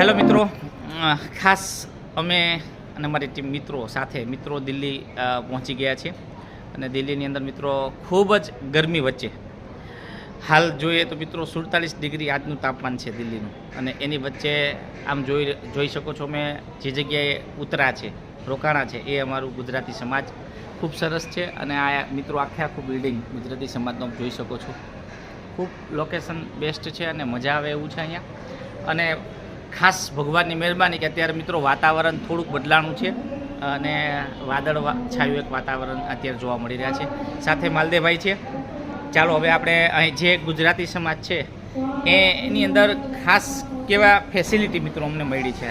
Hello મિત્રો. ખાસ અમે અને અમારી ટીમ મિત્રો સાથે મિત્રો દિલ્હી પહોંચી ગયા છે અને દિલ્હીની અંદર મિત્રો ખૂબ જ ગરમી વચ્ચે. હાલ જોઈએ તો મિત્રો સુડતાલીસ ડિગ્રી આજનું તાપમાન છે દિલ્હીનું. અને એની વચ્ચે આમ જોઈ જોઈ શકો છો અમે જે જગ્યાએ ઉતરા છે, રોકાણા છે, એ અમારું ગુજરાતી સમાજ ખૂબ સરસ છે. અને આ મિત્રો આખે આખું બિલ્ડિંગ ગુજરાતી સમાજનો જોઈ શકો છો. ખૂબ લોકેશન બેસ્ટ છે અને મજા આવે એવું છે અહીંયા. અને ખાસ ભગવાનની મહેરબાની કે અત્યારે મિત્રો વાતાવરણ થોડુંક બદલાણું છે અને વાદળ છાયું એક વાતાવરણ અત્યારે જોવા મળી રહ્યા છે. સાથે માલદેભાઈ છે. ચાલો હવે આપણે અહીં જે ગુજરાતી સમાજ છે, એની અંદર ખાસ કેવા ફેસિલિટી મિત્રો અમને મળી છે?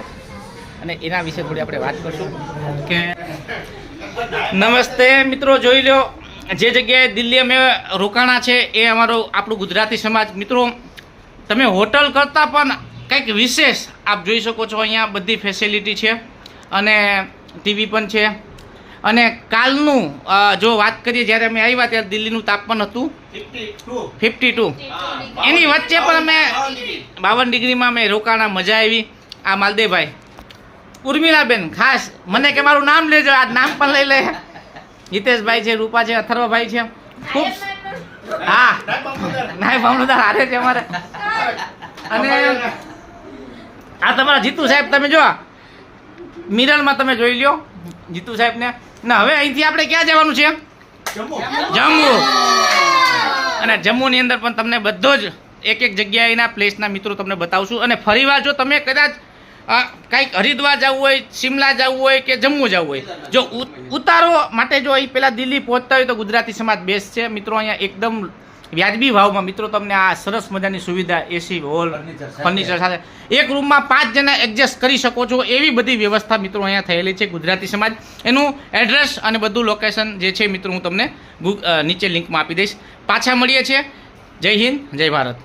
અને એના વિશે થોડી આપણે વાત કરશું. કે નમસ્તે મિત્રો, જોઈ લો, જે જગ્યાએ દિલ્હી અમે રોકાણા છે, એ અમારો આપણું ગુજરાતી સમાજ. મિત્રો, તમે હોટલ કરતાં પણ કંઈક વિશેષ આપ જોઈ શકો છો અહીંયા બધી ફેસિલિટી છે અને ટીવી પણ છે. અને કાલનું જો વાત કરીએ જ્યારે અમે આવ્યા ત્યારે દિલ્હીનું તાપમાન હતું ફિફ્ટી ટુ. એની વચ્ચે પણ અમે બાવન ડિગ્રીમાં અમે રોકાણા મજા આવી. આ માલદેવભાઈ. ઉર્મિલાબેન ખાસ મને કે મારું નામ લેજો આ નામ પણ લઈ લે. હિતેશભાઈ છે રૂપા છે અથર્વભાઈ છે. ખૂબ હા. નાય ભાવનદાર હારે છે અમારે. અને આ તમારા જીતુ સાહેબ તમે જો મિરરમાં તમે જોઈ લ્યો. જીતુ સાહેબને. ના હવે અહીંથી આપણે ક્યાં જવાનું છે? જમ્મુ. અને જમ્મુની અંદર પણ તમને બધો જ એક એક જગ્યાએના પ્લેસના મિત્રો તમને બતાવશું. અને ફરીવાર જો તમે કદાચ કંઈક હરિદ્વાર જવું હોય શિમલા જવું હોય કે જમ્મુ જવું હોય. જો ઉતારો માટે જો અહીં પહેલાં દિલ્હી પહોંચતા હોય તો ગુજરાતી સમાજ બેસ્ટ છે. મિત્રો અહીંયા એકદમ વ્યાજબી ભાવમાં મિત્રો તમને આ સરસ મજાની સુવિધા એસી હોલ ફર્નિચર સાથે. એક રૂમમાં પાંચ જણા એડજસ્ટ કરી શકો છો એવી બધી વ્યવસ્થા મિત્રો અહીંયા થયેલી છે ગુજરાતી સમાજ. એનું એડ્રેસ અને બધું લોકેશન જે છે મિત્રો હું તમને નીચે લિંકમાં આપી દઈશ. પાછા મળીએ છીએ. જય હિન્દ જય ભારત.